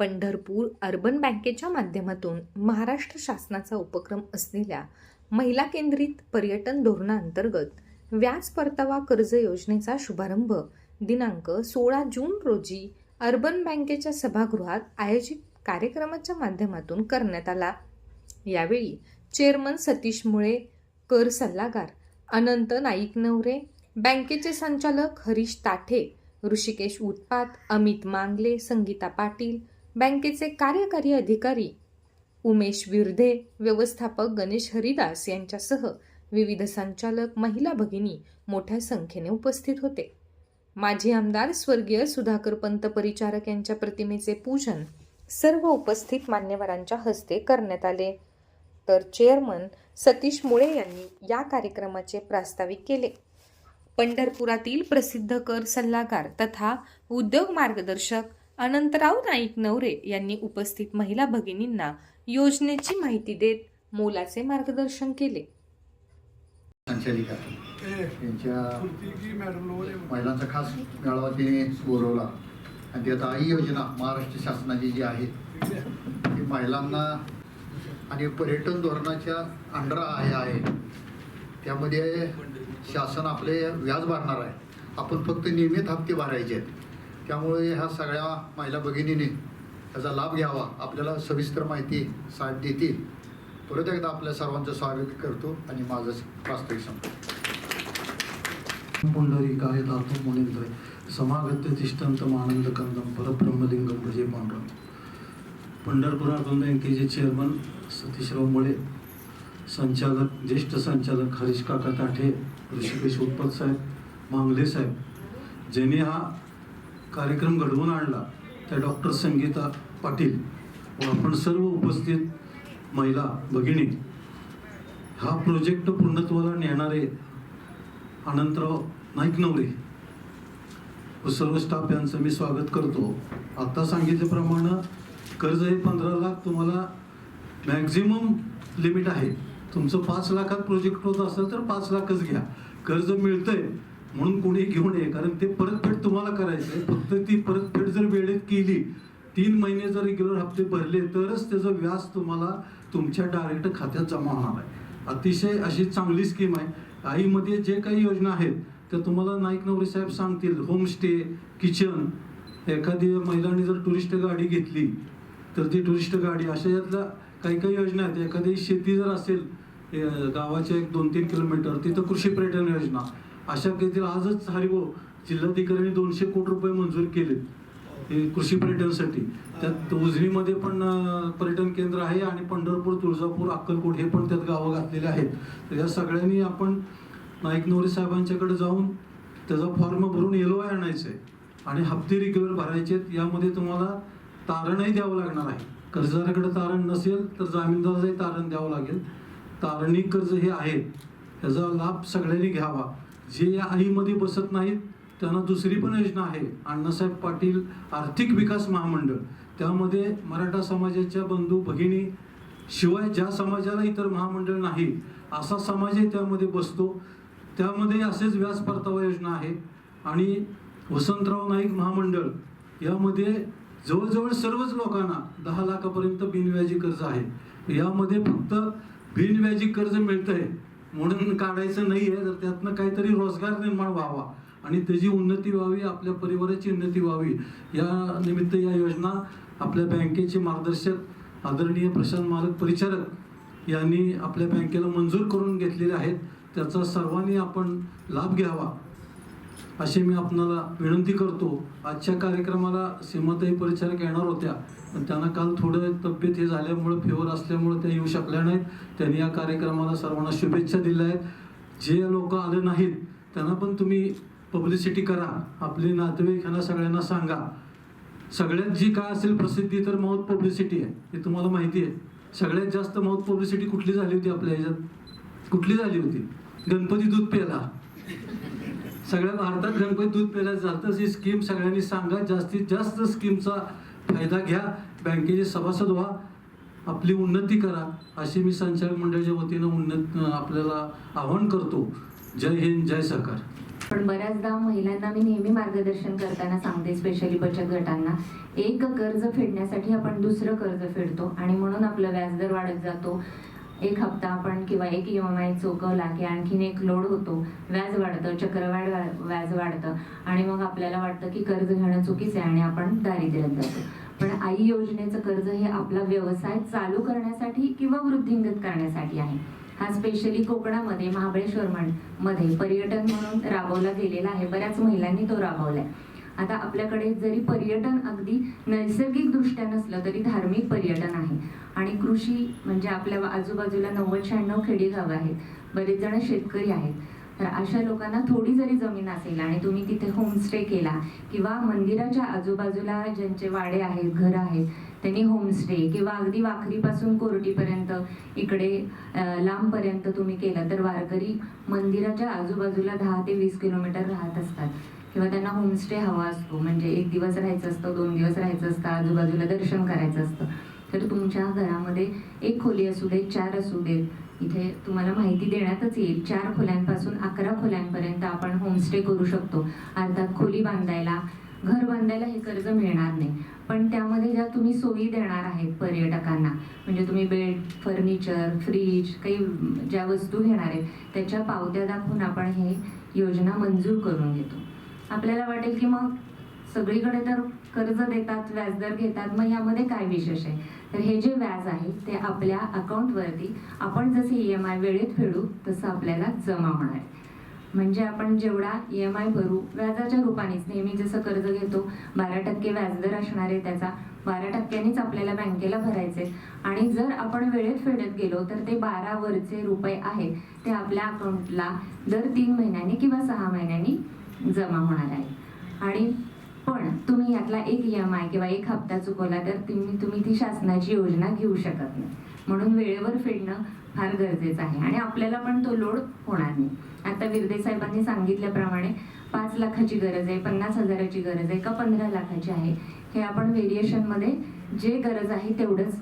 Pandharpur urban बँकेच्या माध्यमातून महाराष्ट्र शासनाचा उपक्रम असलेल्या महिला केंद्रित पर्यटन धोरणाअंतर्गत व्याज परतावा कर्ज योजनेचा शुभारंभ दिनांक सोळा जून रोजी अर्बन बँकेच्या सभागृहात आयोजित कार्यक्रमाच्या माध्यमातून करण्यात आला. यावेळी चेअरमन सतीश मुळे कर सल्लागार अनंत नाईक नवरे बँकेचे संचालक हरीश ताठे ऋषिकेश उत्पात अमित मांगले संगीता पाटील बँकेचे कार्यकारी अधिकारी उमेश विर्धे व्यवस्थापक गणेश हरिदास यांच्यासह विविध संचालक महिला भगिनी मोठ्या संख्येने उपस्थित होते. माजी आमदार स्वर्गीय सुधाकर पंत परिचारक यांच्या प्रतिमेचे पूजन सर्व उपस्थित मान्यवरांच्या हस्ते करण्यात आले. तर चेअरमन सतीश मुळे यांनी या कार्यक्रमाचे प्रास्ताविक केले. पंढरपुरातील प्रसिद्ध कर सल्लागार तथा उद्योग मार्गदर्शक अनंतराव नाईक नवरे यांनी उपस्थित महिला भगिनींना योजनेची माहिती देत मोलाचे मार्गदर्शन केले. संचालिका. यांच्या महिलांचा खास मेळावा तिने बोलवला. आणि त्यात आई योजना महाराष्ट्र शासनाची जी आहे ती महिलांना आणि पर्यटन धोरणाच्या अंडर आहे आहे. त्यामध्ये शासन आपले व्याज भरणार आहे. आपण फक्त नियमित हप्ते भरायचे आहेत. त्यामुळे ह्या सगळ्या महिला भगिनीने त्याचा लाभ घ्यावा आपल्याला सविस्तर माहिती साथ देतील. परत एकदा आपल्या सर्वांचं स्वागत करतो आणि माझं प्रास्ताविक संपतो पुंडरीकाय दातु मुनिंद्र समागत्य तिष्ठंतमानंद कंदम परब्रह्मलिंगम भजे पांडुरंग पंढरपूर के बँकेचे चेअरमन सतीशराव मुळे संचालक ज्येष्ठ संचालक हरीश काका ताठे ऋषिकेश उत्पत साहेब मांगले साहेब. ज्यांनी हा कार्यक्रम घडवून आणला त्या डॉक्टर संगीता पाटील व आपण सर्व उपस्थित महिला भगिनी. हा प्रोजेक्ट पूर्णत्वाला नेणारे अनंतराव नाईक नवरे व सर्व स्टाफ यांचं मी स्वागत करतो. आता सांगितल्याप्रमाणे कर्ज हे पंधरा लाख तुम्हाला मॅक्झिमम लिमिट आहे. तुमचं पाच लाखात प्रोजेक्ट होत असेल तर पाच लाखच घ्या. कर्ज मिळतंय म्हणून कोणी घेऊ नये कारण ते परतफेड तुम्हाला करायचं आहे फक्त ती परतफेड जर वेळेत केली तीन महिने जर रेग्युलर हप्ते भरले तरच त्याचं व्याज तुम्हाला तुमच्या डायरेक्ट खात्यात जमा होणार आहे. अतिशय अशी चांगली स्कीम आहे. आईमध्ये जे काही योजना आहेत त्या तुम्हाला नाईक नवरे साहेब सांगतील होमस्टे किचन एखादी महिलांनी जर टुरिस्ट गाडी घेतली तर ती टुरिस्ट गाडी अशा यातल्या काही काही योजना आहेत. एखादी शेती जर असेल गावाच्या एक दोन तीन किलोमीटर तिथं कृषी पर्यटन योजना. अशा केतील आजच हरिभाऊ जिल्हाधिकाऱ्यांनी दोनशे कोटी रुपये मंजूर केलेत हे कृषी पर्यटनसाठी. त्यात उजनीमध्ये पण पर्यटन केंद्र आहे आणि पंढरपूर तुळजापूर अक्कलकोट हे पण त्यात गावं घातलेले आहेत. तर या सगळ्यांनी आपण नाईक नवरे साहेबांच्याकडे जाऊन त्याचा फॉर्म भरून येलो आणायचं आहे आणि हप्ते रिकवर भरायचे आहेत. यामध्ये तुम्हाला तारणही द्यावं लागणार आहे. कर्जदाराकडे तारण नसेल तर जामीनदाराचंही तारण द्यावं लागेल. तारणी कर्ज हे आहे. त्याचा लाभ सगळ्यांनी घ्यावा. जे या आईमध्ये बसत नाहीत त्यांना दुसरी पण योजना आहे. अण्णासाहेब पाटील आर्थिक विकास महामंडळ. त्यामध्ये मराठा समाजाच्या बंधू भगिनी शिवाय ज्या समाजाला इतर महामंडळ नाही असा समाजही त्यामध्ये बसतो. त्यामध्ये असेच व्याज परतावा योजना आहे. आणि वसंतराव नाईक महामंडळ यामध्ये जवळजवळ सर्वच लोकांना दहा लाखापर्यंत बिनव्याजी कर्ज आहे. यामध्ये फक्त बिनव्याजी कर्ज मिळतं आहे म्हणून काढायचं नाही आहे तर त्यातनं काहीतरी रोजगार निर्माण व्हावा. आणि त्याची उन्नती व्हावी आपल्या परिवाराची उन्नती व्हावी. या निमित्त या योजना आपल्या बँकेचे मार्गदर्शक आदरणीय प्रशांत मालक परिचारक यांनी आपल्या बँकेला मंजूर करून घेतलेले आहेत. त्याचा सर्वांनी आपण लाभ घ्यावा अशी मी आपणाला विनंती करतो. आजच्या कार्यक्रमाला सीमाताई परिचारक येणार होत्या. पण त्यांना काल थोडं तब्येत हे झाल्यामुळं फेवर असल्यामुळं त्या येऊ शकल्या नाहीत. त्यांनी या कार्यक्रमाला सर्वांना शुभेच्छा दिल्या आहेत. जे लोक आले नाहीत त्यांना पण तुम्ही पब्लिसिटी करा. आपले नातेवाईक ह्यांना सगळ्यांना सांगा. सगळ्यात जी काय असेल प्रसिद्धी तर माउथ पब्लिसिटी आहे. हे तुम्हाला माहिती आहे. सगळ्यात जास्त माउथ पब्लिसिटी कुठली झाली होती आपल्या ह्याच्यात? कुठली झाली होती? गणपती दूध प्याला सगळ्या भारतात गणपती दूध प्यायला जातं ही स्कीम सगळ्यांनी सांगा. जास्तीत जास्त स्कीमचा फायदा घ्या बँकेचे सभासद व्हा आपली उन्नती करा अशी मी संचालक मंडळाच्या वतीनं उन्नत आपल्याला आवाहन करतो. जय हिंद जय सरकार पण बऱ्याचदा महिलांना मी नेहमी मार्गदर्शन करताना सांगते स्पेशली बचत गटांना एक कर्ज फेडण्यासाठी आपण दुसरं कर्ज फेडतो आणि म्हणून आपलं व्याजदर वाढत जातो. एक हप्ता आपण किंवा एक ई एम आय चुकवला की आणखीन एक लोड होतो. व्याज वाढतं चक्रवाढ व्याज वाढतं. आणि मग आपल्याला वाटतं की कर्ज घेणं चुकीचं आहे आणि आपण दारिद्र्यात जातो. पण आई योजनेचं कर्ज हे आपला व्यवसाय चालू करण्यासाठी किंवा वृद्धिंगत करण्यासाठी आहे. हा स्पेशली कोकणामध्ये महाबळेश्वर मध्ये पर्यटन म्हणून राबवला गेलेला आहे. बऱ्याच महिलांनी तो राबवलाय. आता आपल्याकडे जरी पर्यटन अगदी नैसर्गिक दृष्ट्या नसलं तरी धार्मिक पर्यटन आहे. आणि कृषी म्हणजे आपल्या आजूबाजूला नव्वद शहाण्णव खेडेगाव आहेत. बरेच जण शेतकरी आहेत. तर अशा लोकांना थोडी जरी जमीन असेल आणि तुम्ही तिथे होमस्टे केला किंवा मंदिराच्या आजूबाजूला ज्यांचे वाडे आहेत घर आहेत त्यांनी होमस्टे किंवा अगदी वाखरीपासून कोरटीपर्यंत इकडे लांबपर्यंत तुम्ही केलं तर वारकरी मंदिराच्या आजूबाजूला दहा ते वीस किलोमीटर राहत असतात. किंवा त्यांना होमस्टे हवा असतो. म्हणजे एक दिवस राहायचं असतं दोन दिवस राहायचं असतं आजूबाजूला दर्शन करायचं असतं. तर तुमच्या घरामध्ये एक खोली असू दे चार असू देत इथे तुम्हाला माहिती देण्यातच येईल. चार खोल्यांपासून अकरा खोल्यांपर्यंत आपण होमस्टे करू शकतो. अर्थात खोली बांधायला घर बांधायला हे कर्ज मिळणार नाही. पण त्यामध्ये ज्या तुम्ही सोयी देणार आहेत पर्यटकांना म्हणजे तुम्ही बेड फर्निचर फ्रीज काही ज्या वस्तू घेणार आहेत त्याच्या पावत्या दाखवून आपण हे योजना मंजूर करून घेतो. आपल्याला वाटेल की मग सगळीकडे तर कर्ज देतात व्याजदर घेतात मग यामध्ये काय विशेष आहे? तर हे जे व्याज आहे ते आपल्या अकाउंटवरती आपण जसे ई एम आय वेळेत फेडू तसं आपल्याला जमा होणार आहे. म्हणजे आपण जेवढा ई एम आय भरू व्याजाच्या रूपानेच. नेहमी जसं कर्ज घेतो बारा टक्के व्याजदर असणार आहे त्याचा. बारा टक्क्यांनीच आपल्याला बँकेला भरायचे आणि जर आपण वेळेत फेडत गेलो तर ते बारा वरचे रुपये आहेत. ते आपल्या अकाउंटला दर तीन महिन्यांनी किंवा सहा महिन्यांनी जमा होणार आहे. आणि पण तुम्ही यातला एक ई एम आय किंवा एक हप्ता चुकवला तर तुम्ही तुम्ही ती शासनाची योजना घेऊ शकत नाही. म्हणून वेळेवर फेडणं फार गरजेचं आहे. आणि आपल्याला पण तो लोड होणार नाही. आता विरदे साहेबांनी सांगितल्याप्रमाणे पाच लाखाची गरज आहे पन्नास हजाराची गरज आहे का पंधरा लाखाची आहे हे आपण व्हेरिएशनमध्ये जे गरज आहे तेवढंच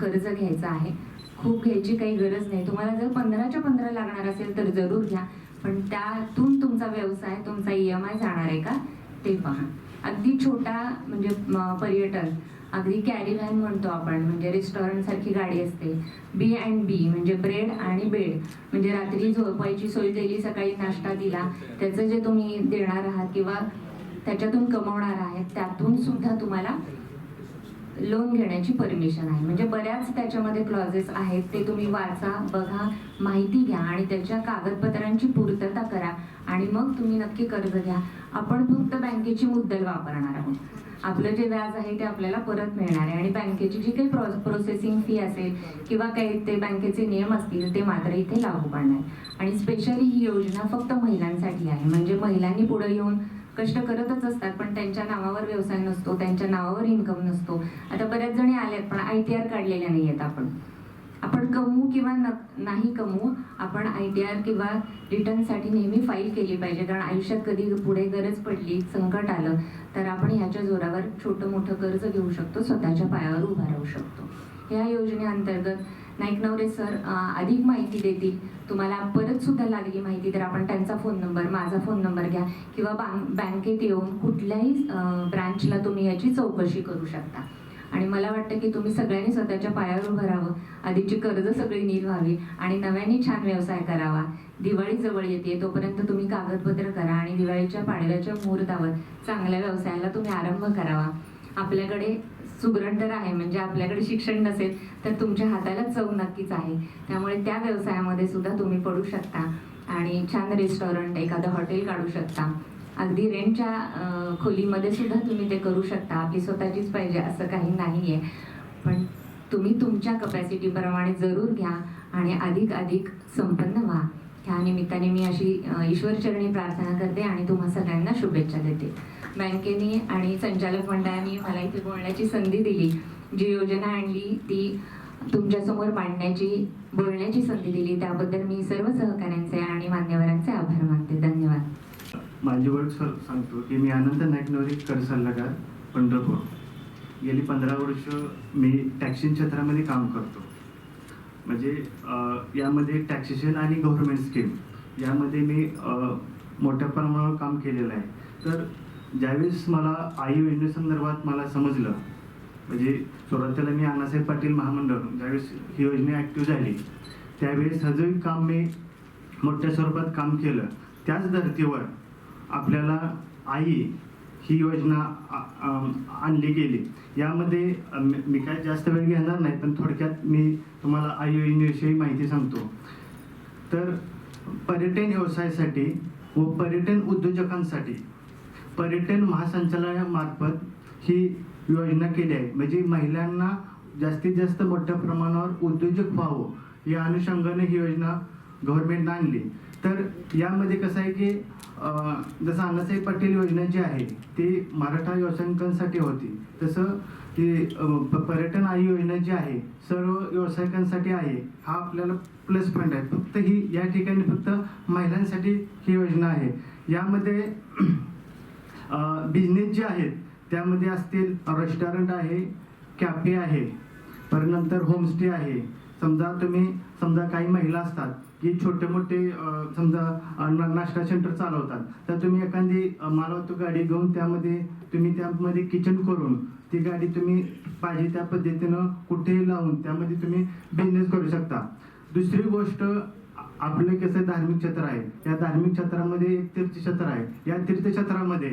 कर्ज घ्यायचं आहे. खूप घ्यायची काही गरज नाही. तुम्हाला जर पंधराच्या पंधरा लागणार असेल तर जरूर घ्या. पण त्यातून तुमचा व्यवसाय तुमचा ई एम आय जाणार आहे का? ते पहा. अगदी छोटा म्हणजे पर्यटन. अगदी कॅरी व्हॅन म्हणतो आपण म्हणजे रेस्टॉरंट सारखी गाडी असते. बी अँड बी म्हणजे ब्रेड आणि बेड म्हणजे रात्री झोपायची सोय दिली सकाळी नाश्ता दिला त्याचं जे तुम्ही देणार आहात किंवा त्याच्यातून कमवणार आहात त्यातून सुद्धा तुम्हाला लोन घेण्याची परमिशन आहे. म्हणजे बऱ्याच त्याच्यामध्ये क्लॉजेस आहेत ते तुम्ही वाचा बघा माहिती घ्या आणि त्याच्या कागदपत्रांची पूर्तता करा आणि मग तुम्ही नक्की कर्ज घ्या. आपण फक्त बँकेची मुद्दल वापरणार आहोत. आपलं जे व्याज आहे ते आपल्याला परत मिळणार आहे. आणि बँकेची जी काही प्रोसेसिंग फी असेल किंवा काही ते बँकेचे नियम असतील ते मात्र इथे लागू पडणार. आणि स्पेशली ही योजना फक्त महिलांसाठी आहे. म्हणजे महिलांनी पुढे येऊन कष्ट करतच असतात पण त्यांच्या नावावर व्यवसाय नसतो त्यांच्या नावावर इन्कम नसतो. आता बऱ्याच जणी आल्यात पण आय टी आर काढलेल्या नाही आहेत आपण. आपण कमवू किंवा न नाही कमवू आपण आय टी आर किंवा रिटर्नसाठी नेहमी फाईल केली पाहिजे. कारण आयुष्यात कधी पुढे गरज पडली संकट आलं तर आपण ह्याच्या जोरावर छोटं मोठं कर्ज घेऊ शकतो स्वतःच्या पायावर उभा राहू शकतो. या योजनेअंतर्गत नाईक नवरे सर अधिक माहिती देतील. तुम्हाला परत सुद्धा लागली माहिती तर आपण त्यांचा फोन नंबर माझा फोन नंबर घ्या. किंवा बँकेत येऊन कुठल्याही ब्रँचला तुम्ही याची चौकशी करू शकता. आणि मला वाटतं की तुम्ही सगळ्यांनी स्वतःच्या पायावर उभं राहावं. आधीची कर्ज सगळी नील व्हावी आणि नव्याने छान व्यवसाय करावा. दिवाळी जवळ येते तोपर्यंत तुम्ही कागदपत्र करा आणि दिवाळीच्या पाडव्याच्या मुहूर्तावर चांगल्या व्यवसायाला तुम्ही आरंभ करावा. आपल्याकडे सुगरण तर आहे म्हणजे आपल्याकडे शिक्षण नसेल तर तुमच्या हाताला चव नक्कीच आहे. त्यामुळे त्या व्यवसायामध्ये सुद्धा तुम्ही पडू शकता आणि छान रेस्टॉरंट एखादं हॉटेल काढू शकता. अगदी रेंटच्या खोलीमध्ये सुद्धा तुम्ही ते करू शकता. आपली स्वतःचीच पाहिजे असं काही नाही आहे पण तुम्ही तुमच्या कपॅसिटीप्रमाणे जरूर घ्या आणि अधिक अधिक संपन्न व्हा. ह्या निमित्ताने मी अशी ईश्वरचरणी प्रार्थना करते आणि तुम्हा सगळ्यांना शुभेच्छा देते. बँकेने आणि संचालक मंडळाने मला इथे बोलण्याची संधी दिली. जी योजना आणली ती तुमच्यासमोर मांडण्याची बोलण्याची संधी दिली. त्याबद्दल मी सर्व सहकाऱ्यांचे आणि मान्यवरांचे आभार मानते. धन्यवाद. माझी ओळख सर सांगतो की मी आनंद नाईक नवरी कर सल्लागार पंढरपूर. गेली पंधरा वर्ष मी टॅक्सी क्षेत्रामध्ये काम करतो. म्हणजे यामध्ये टॅक्सेशन आणि गव्हर्नमेंट स्कीम यामध्ये मी मोठ्या प्रमाणावर काम केलेलं आहे. तर ज्यावेळेस मला आई योजनेसंदर्भात मला समजलं म्हणजे सुरुवातीला मी अण्णासाहेब पाटील महामंडळ ज्यावेळेस ही योजना ॲक्टिव्ह झाली त्यावेळेस हजरी काम मी मोठ्या स्वरूपात काम केलं. त्याच धर्तीवर आपल्याला आई ही योजना आणली गेली. यामध्ये मी काय जास्त वेळ घेणार नाही पण थोडक्यात मी तुम्हाला आई योजनेविषयी माहिती सांगतो. तर पर्यटन व्यवसायासाठी व पर्यटन उद्योजकांसाठी पर्यटन महासंचालनामार्फत ही योजना केली आहे. म्हणजे महिलांना जास्तीत जास्त मोठ्या प्रमाणावर उद्योजक व्हावं या अनुषंगाने ही योजना गव्हर्मेंटनं आणली. तर यामध्ये कसं आहे की जसं अण्णासाहेब पाटील योजना जी आहे ती मराठा व्यावसायिकांसाठी होती. तसं ती पर्यटन आई योजना जी आहे सर्व व्यावसायिकांसाठी आहे. हा आपल्याला प्लस पॉईंट आहे. फक्त ही या ठिकाणी फक्त महिलांसाठी ही योजना आहे. यामध्ये बिझनेस जे आहेत त्यामध्ये असतील रेस्टॉरंट आहे कॅफे आहे परनंतर होमस्टे आहे. समजा तुम्ही समजा काही महिला असतात की छोटे मोठे समजा नाश्ता सेंटर चालवतात. तर तुम्ही एखादी मालवाहतूक गाडी घेऊन त्यामध्ये तुम्ही त्यामध्ये किचन करून ती गाडी तुम्ही पाहिजे त्या पद्धतीनं कुठेही लावून त्यामध्ये तुम्ही बिझनेस करू शकता. दुसरी गोष्ट आपलं कसं धार्मिक क्षेत्र आहे. या धार्मिक क्षेत्रामध्ये एक तीर्थक्षेत्र आहे. या तीर्थक्षेत्रामध्ये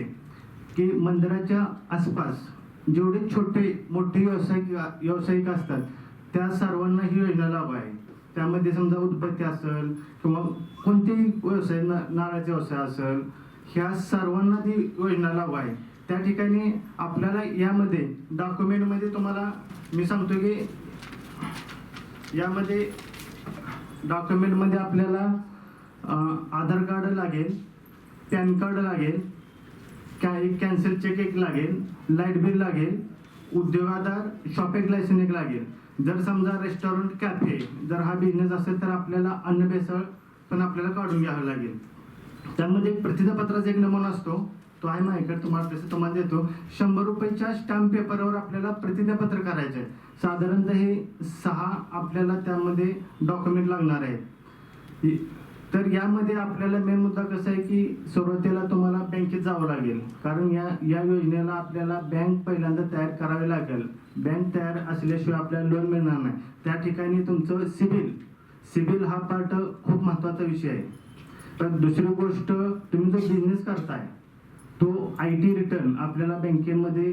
की मंदिराच्या आसपास जेवढे छोटे मोठे व्यावसायिक व्यावसायिक असतात त्या सर्वांना ही योजना लाभ आहे. त्यामध्ये समजा उदबत्ती असेल किंवा कोणतेही व्यवसाय ना- नारळाचा व्यवसाय असेल ह्या सर्वांना ती योजना लागू आहे. त्या ठिकाणी आपल्याला यामध्ये डॉक्युमेंटमध्ये तुम्हाला मी सांगतो की यामध्ये डॉक्युमेंटमध्ये आपल्याला आधार कार्ड लागेल पॅन कार्ड लागेल कॅ एक कॅन्सल चेक एक लागेल लाइट बिल लागेल उद्योग आधार शॉपिंग लायसन एक लागेल. जर समजा रेस्टॉरंट कॅफे जर हा बिझनेस असेल तर आपल्याला अन्न भेसळ पण आपल्याला काढून घ्यावं लागेल. त्यामध्ये एक प्रतिज्ञापत्राचा एक नमुना असतो. तो आहे माझ्याकडे तुम्हाला तसं तुम्हाला देतो. शंभर रुपयाच्या स्टॅम्प पेपरवर आपल्याला प्रतिज्ञापत्र करायचं आहे साधारणतः हे सहा आपल्याला त्यामध्ये डॉक्युमेंट लागणार आहेत. तर यामध्ये आपल्याला मेन मुद्दा कसा आहे की सुरुवातीला तुम्हाला बँकेत जावं लागेल. कारण या या योजनेला आपल्याला बँक पहिल्यांदा तयार करावी लागेल. बँक तयार असल्याशिवाय आपल्याला लोन मिळणार नाही. त्या ठिकाणी तुमचं सिबिल. सिबिल हा पार्ट खूप महत्त्वाचा विषय आहे. तर दुसरी गोष्ट तुम्ही जो बिझनेस करताय तो आय टी रिटर्न आपल्याला बँकेमध्ये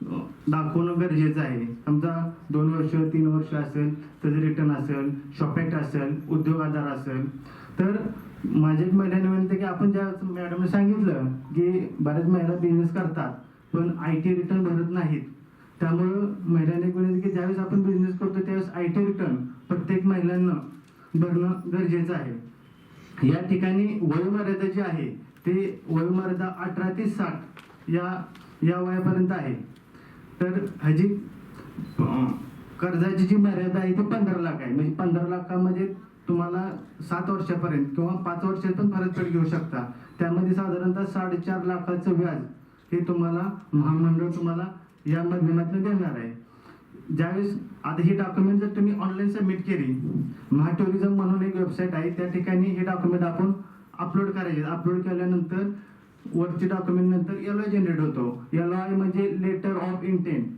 दाखवणं गरजेचं आहे. समजा दोन वर्ष तीन वर्ष असेल त्याचं रिटर्न असेल शॉपेट असेल उद्योग आधार असेल तर माझी एक महिलांनी विनंती की आपण ज्या मॅडमने सांगितलं की बऱ्याच महिला बिझनेस करतात पण आय टी रिटर्न भरत नाहीत. त्यामुळं महिलांनी एक विनंती की ज्यावेळेस आपण बिझनेस करतो त्यावेळेस आय टी रिटर्न प्रत्येक महिलांना भरणं गरजेचं आहे. या ठिकाणी वयोमर्यादा जी आहे ते वयोमर्यादा अठरा ते साठ या या वयापर्यंत आहे. तर ह्याची कर्जाची जी मर्यादा आहे ती पंधरा लाख आहे. म्हणजे पंधरा लाखामध्ये तुम्हाला सात वर्षापर्यंत किंवा पाच वर्षात पण परतफेड घेऊ शकता. त्यामध्ये साधारणतः साडेचार लाखाचं व्याज हे तुम्हाला महामंडळ तुम्हाला या माध्यमातून देणार आहे. ज्यावेळेस आता हे डॉक्युमेंट जर तुम्ही ऑनलाईन सबमिट केली महा टुरिझम म्हणून एक वेबसाईट आहे त्या ठिकाणी हे डॉक्युमेंट आपण अपलोड करायचे. अपलोड केल्यानंतर वरचे डॉक्युमेंट नंतर एल आय जनरेट होतो. एल आय म्हणजे लेटर ऑफ इंटेंट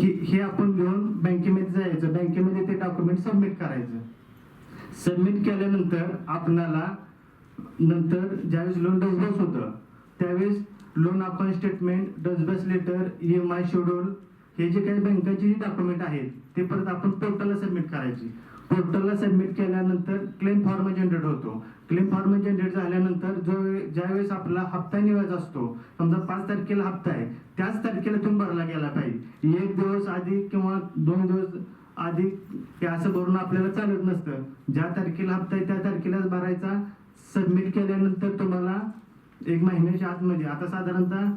हे आपण घेऊन बँकेमध्ये जायचं. बँकेमध्ये ते डॉक्युमेंट सबमिट करायचं. सबमिट केल्यानंतर आपणाला नंतर ज्यावेळेस लोन डसबस होतं त्यावेळेस loan account statement disburse letter E M I schedule हे जे काही बँकेचे डॉक्युमेंट आहेत ते परत आपण पोर्टलला सबमिट करायची. पोर्टलला सबमिट केल्यानंतर क्लेम फॉर्म जनरेट होतो. क्लेम फॉर्म जनरेट झाल्यानंतर जो ज्यावेळेस आपला हप्ता निवायचा असतो समजा पाच तारखेला हप्ता आहे त्याच तारखेला तुम्ही भरला गेला पाहिजे. एक दिवस आधी किंवा दोन दिवस आधी हे असं भरून आपल्याला चालत नसतं. ज्या तारखेला हप्ता आहे त्या तारखेलाच भरायचा. सबमिट केल्यानंतर तुम्हाला एक महिन्याच्या आतमध्ये आता साधारणतः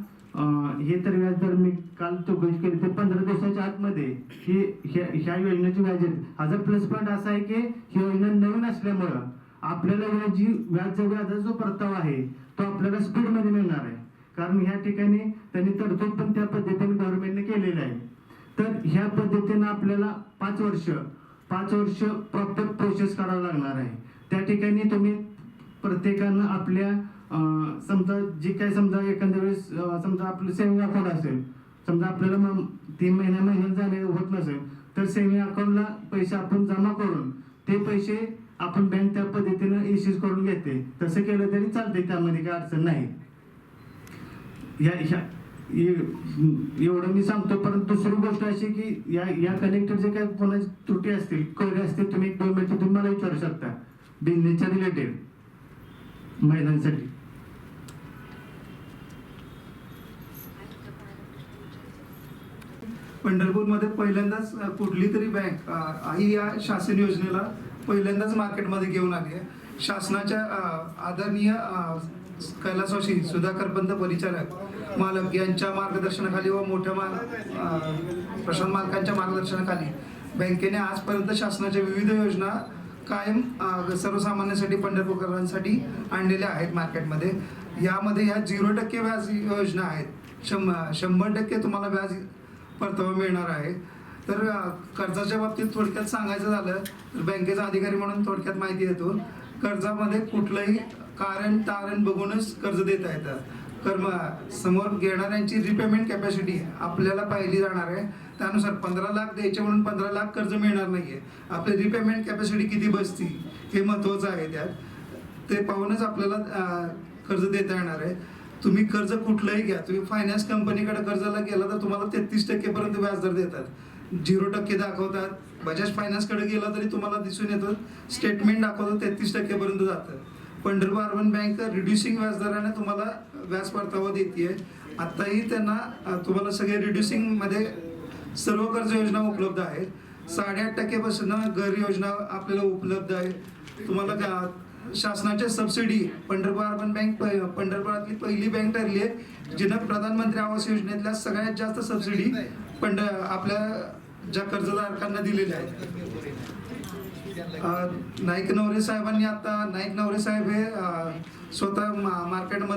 हे तर व्याज दर मी काल चौकशी केली तर पंधरा दिवसाच्या आतमध्ये ही ह्या ह्या योजनेची व्याज आहेत हा प्लस पॉईंट असा आहे की ही योजना नवीन असल्यामुळं आपल्याला ह्या जी व्याज व्याजाचा जो परतावा आहे तो आपल्याला स्पीडमध्ये मिळणार आहे. कारण ह्या ठिकाणी त्यांनी तरतूद पण त्या पद्धतीने गव्हर्नमेंटने केलेला आहे. तर ह्या पद्धतीनं आपल्याला पाच वर्ष पाच वर्ष प्रॉपर प्रोसेस करावं लागणार आहे. त्या ठिकाणी तुम्ही प्रत्येकानं आपल्या समजा जे काय समजा एखाद्या वेळेस समजा आपलं सेव्हिंग अकाउंट असेल समजा आपल्याला मग तीन महिन्या महिन्यात जाणे होत नसेल तर सेव्हिंग अकाउंटला पैसे आपण जमा करून ते पैसे आपण बँक त्या पद्धतीनं इश्यूज करून घेते तसं केलं तरी चालते त्यामध्ये काही अडचण नाही. या ह्या एवढं मी सांगतो परंतु दुसरी गोष्ट अशी की या या कनेक्टर जे काही कोणाची त्रुटी असतील क्वेरी असतील तुम्ही एक दोन मिनिटं तुम्ही मला विचारू शकता. बिझनेसच्या रिलेटेड महिलांसाठी पंढरपूरमध्ये पहिल्यांदाच कुठली तरी बँक ही आई या शासन योजनेला पहिल्यांदाच मार्केटमध्ये घेऊन आली आहे. शासनाच्या आदरणीय कैलासवाशी सुधाकर पंत परिचालक मालक यांच्या मार्गदर्शनाखाली व मोठ्या मा प्रशांत मालकांच्या मार्गदर्शनाखाली बँकेने आजपर्यंत शासनाच्या विविध योजना कायम सर्वसामान्यांसाठी पंढरपूरकरांसाठी आणलेल्या आहेत मार्केटमध्ये. यामध्ये ह्या झिरो टक्के व्याज योजना आहेत. शंभ शंभर टक्के तुम्हाला व्याज परतावा मिळणार आहे. तर कर्जाच्या बाबतीत थोडक्यात सांगायचं झालं तर बँकेचा अधिकारी म्हणून थोडक्यात माहिती देतो. कर्जामध्ये कुठलंही कारण तारण बघूनच कर्ज देता येतं. तर मग समोर घेणाऱ्यांची रिपेमेंट कॅपॅसिटी आपल्याला पाहिली जाणार आहे. त्यानुसार पंधरा लाख द्यायचे म्हणून पंधरा लाख कर्ज मिळणार नाही आहे आपली रिपेमेंट कॅपॅसिटी किती बसती हे महत्त्वाचं आहे त्यात. ते पाहूनच आपल्याला कर्ज देता येणार आहे. तुम्ही कर्ज कुठलंही घ्या. तुम्ही फायनान्स कंपनीकडे कर्जाला गेला तर तुम्हाला तेहतीस टक्केपर्यंत व्याजदर देतात. झिरो टक्के दाखवतात. बजाज फायनान्सकडे गेला तरी तुम्हाला दिसून येतं. स्टेटमेंट दाखवतं तेहतीस टक्केपर्यंत जातं. पंढरपूर अर्बन बँक रिड्युसिंग व्याजदराने तुम्हाला व्याज परतावा देते आत्ताही त्यांना तुम्हाला सगळे रिड्युसिंगमध्ये सर्व कर्ज योजना उपलब्ध आहेत. साडेआठ टक्केपासून घर योजना आपल्याला उपलब्ध आहे. तुम्हाला का शासनाच्या सबसिडी पंढरपूर अर्बन बँक प- पंढरपुरातली पहिली बँक ठरली आहे जिनं प्रधानमंत्री आवास योजनेतल्या सगळ्यात जास्त सबसिडी पंढ आपल्या ज्या कर्जधारकांना दिलेल्या आहेत. नाईक नवरे साहेबांनी आता नाईक नवरे साहेब हे स्वतः मार्केटमध्ये